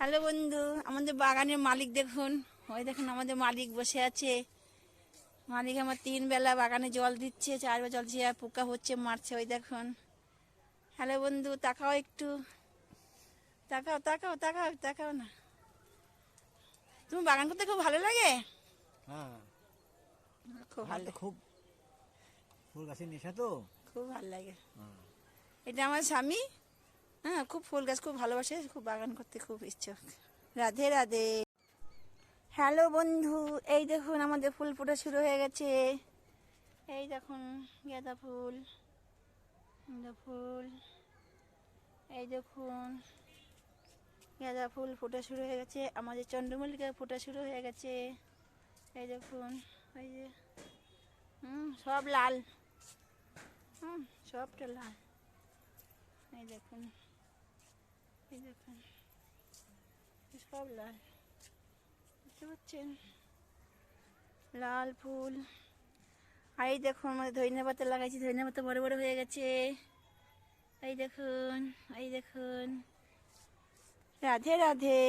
Hello বন্ধু আমাদের বাগানের মালিক দেখুন। ওই দেখুন আমাদের মালিক বসে আছে। মালিক আমার তিন বেলা বাগানে জল দিচ্ছে চারবার জল দিচ্ছে পোকা হচ্ছে মারছে ওই দেখুন। হ্যালো বন্ধু তাকাও একটু। তাকাও তাকাও তাকাও তাকাও না। তুমি বাগান করতে খুব ভালো লাগে? হ্যাঁ। খুব ভালো খুব ফুল গাছের নেশা তো। খুব ভালো লাগে। হ্যাঁ। এটা আমার স্বামী? হ্যাঁ খুব ফুল গাছ, খুব ভালোবাসে, খুব বাগান করতে খুব ইচ্ছুক রাধে রাধে। হ্যালো বন্ধু, এই দেখুন আমাদের ফুল ফোটা শুরু হয়ে গেছে। এই দেখুন, গাঁদা ফুল গাঁদা ফুল। এই দেখুন, গাঁদা ফুল ফোটা শুরু হয়ে গেছে। আমাদের চন্দ্রমল্লিকা ফোটা শুরু হয়ে গেছে। এই দেখুন এই যে, হুম, সব লাল। হুম, সবটা লাল। এই দেখুন। লাল ফুল আর এই দেখুন ধনিয়া পাতা লাগাইছি ধনিয়া পাতা বড় বড় হয়ে গেছে এই দেখুন এই দেখুন রাধে রাধে